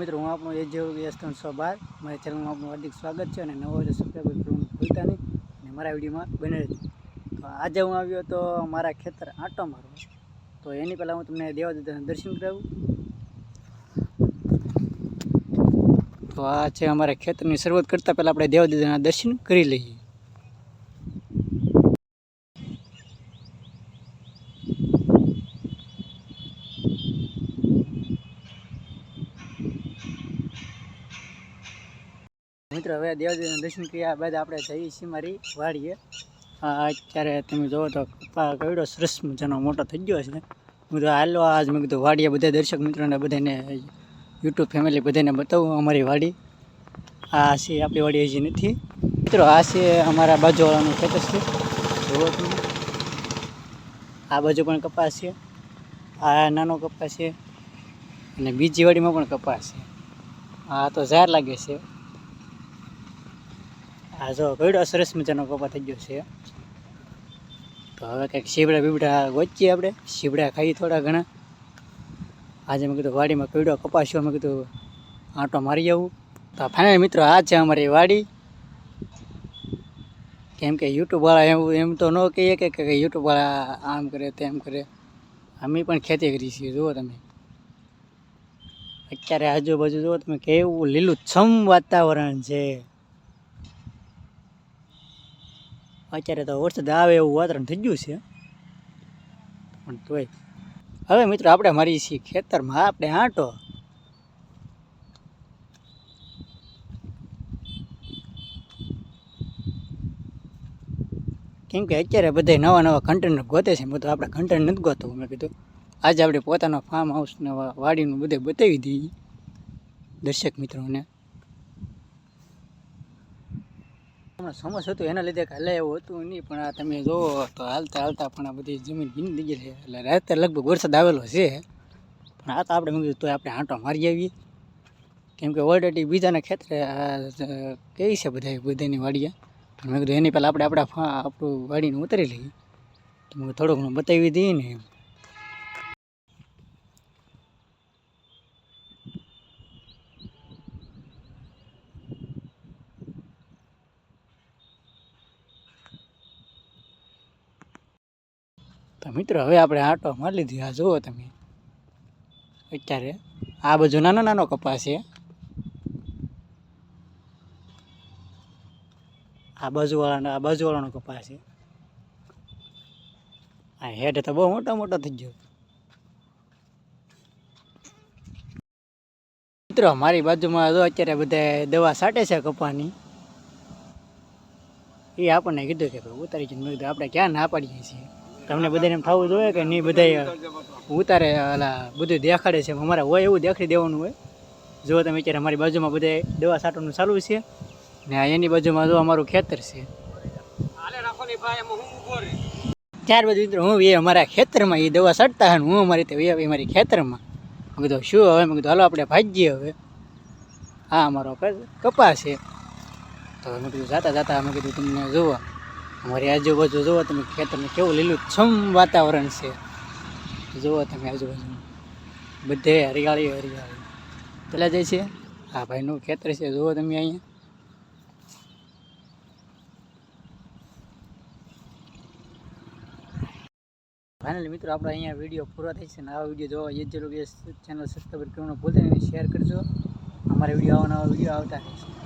મિત્રો, હું આપણું એજ એસ ત્રણસો બાર મારી ચેનલમાં આપનું હાર્દિક સ્વાગત છે અને નવો જે સબસ્ક્રાઈબ ભૂલતા નહીં. અને મારા વિડીયોમાં બને રહેજો. તો આજે હું આવ્યો તો મારા ખેતર આંટો મારવા. તો એની પહેલાં હું તમને દેવાદાદાના દર્શન કરાવું. તો આ છે અમારા ખેતરની શરૂઆત કરતાં પહેલાં આપણે દેવાદાદાના દર્શન કરી લઈએ. મિત્રો, હવે દેવજીના દર્શન કર્યા બાદ આપણે જઈએ છીએ મારી વાડીએ. અત્યારે તમે જોવો તો કપા કયડો સરસ મજાનો મોટો થઈ ગયો છે. હું તો હાલો, આજ મેં કીધું વાડીએ બધા દર્શક મિત્રોને બધાને યુટ્યુબ ફેમિલી બધાને બતાવું અમારી વાડી. આ છે આપણી વાડી હજી નથી. મિત્રો, આ છે અમારા બાજુવાળાનું ખેતર છે. જુઓ તમે. આ બાજુ પણ કપાસ છે. આ નાનો કપાસ છે. અને બીજી વાડીમાં પણ કપાસ છે. આ તો ઝાર લાગે છે. આ જો કઈડો સરસ મજાનો કપા થઈ ગયો છે. તો હવે કંઈક શીબડા બીબડા ગોચીએ આપણે. શીબડા ખાઈએ થોડા ઘણા. આજે મેં કીધું વાડીમાં કઈડો કપાસ્યો મેં કીધું આંટો મારી આવું. તો ફાઇનલ મિત્રો આ છે અમારી વાડી. કેમ કે યુટ્યુબવાળા એવું એમ તો ન કહીએ કે યુટ્યુબવાળા આમ કરે તેમ કરે. અમે પણ ખેતી કરીએ છીએ, જુઓ તમે. અત્યારે આજુબાજુ જુઓ તમે, કેવું લીલું છમ વાતાવરણ છે. અત્યારે તો વરસાદ આવે એવું વાતાવરણ થઈ ગયું છે. પણ તોય. હવે મિત્રો આપણે મારી છીએ ખેતરમાં, આપણે આંટો. કેમ કે અત્યારે બધા નવા નવા કન્ટેનર ગોતે છે બધું આપણે કન્ટેનર નથી ગોતવું, મેં કીધું. આજે આપણે પોતાનો ફાર્મ હાઉસ વાડીનું બધે બતાવી દઈએ. દર્શક મિત્રોને. હમણાં સમસ હતું એના લીધે હાલે એવું હતું નહીં, પણ આ તમે જોવો તો હાલતા હાલતા પણ આ બધી જમીન ભીની થઈ ગઈ છે. એટલે રાતે લગભગ વરસાદ આવેલો છે. પણ આ તો આપણે મેં તો આપણે આંટો મારી આવીએ. કેમ કે ઓલરેડી બીજાના ખેતરે કેવી છે બધા બધાની વાડીએ? પણ મેં કીધું એની પહેલાં આપણે આપણા આપણું વાડીને ઉતારી લઈએ. તો મેં ઘણું બતાવી દઈએ ને એમ. તો મિત્રો, હવે આપણે આટો મારી લીધી. આ જુઓ તમે. અત્યારે આ બાજુ નાનો નાનો કપાસ છે. આ બાજુવાળાનો આ બાજુવાળાનો કપાસ છે. આ હેડ તો બહુ મોટો મોટો થઈ ગયો. મિત્રો, મારી બાજુમાં જો અત્યારે બધા દવા છાંટે છે કપાની. એ આપણને કીધું કે ઉતારી જઈને આપણે ક્યાં ના પાડીએ છીએ? તમને બધાને એમ થવું જોઈએ કે નહીં બધા ઉતારે ઓલા બધું દેખાડે છે. અમારે હોય એવું દેખાડી દેવાનું હોય. જો તમે અત્યારે અમારી બાજુમાં બધા દવા છાંટવાનું ચાલુ છે ને આ એની બાજુમાં જો અમારું ખેતર છે. ત્યારબાદ મિત્રો હું એ અમારા ખેતરમાં એ દવા છાંટતા હોય ને હું અમારી રીતે એ અમારી ખેતરમાં. મેં કીધું શું હવે? મેં કીધું હાલો આપણે ભાજીએ હવે. હા અમારો કપાસ છે. તો મેં કીધું જાતા જાતા મેં કીધું તમને જુઓ અમારી આજુબાજુ જુઓ તમે ખેતરને કેવું લીલું છમ વાતાવરણ છે. જુઓ તમે આજુબાજુ. બધે હરિયાળી હરિયાળી. પેલા જાય છે હા ભાઈનું ખેતર છે જુઓ તમે અહીંયા. ફાઇનલી મિત્રો, આપણે અહીંયા વીડિયો પૂરો થાય છે અને આવા વીડિયો જોવા એ જરૂર ચેનલ સબસ્ક્રાઈબ કરવાનું ભૂલતા નહીં શેર કરજો. અમારા વીડિયો આવા નવા વીડિયો આવતા રહેશે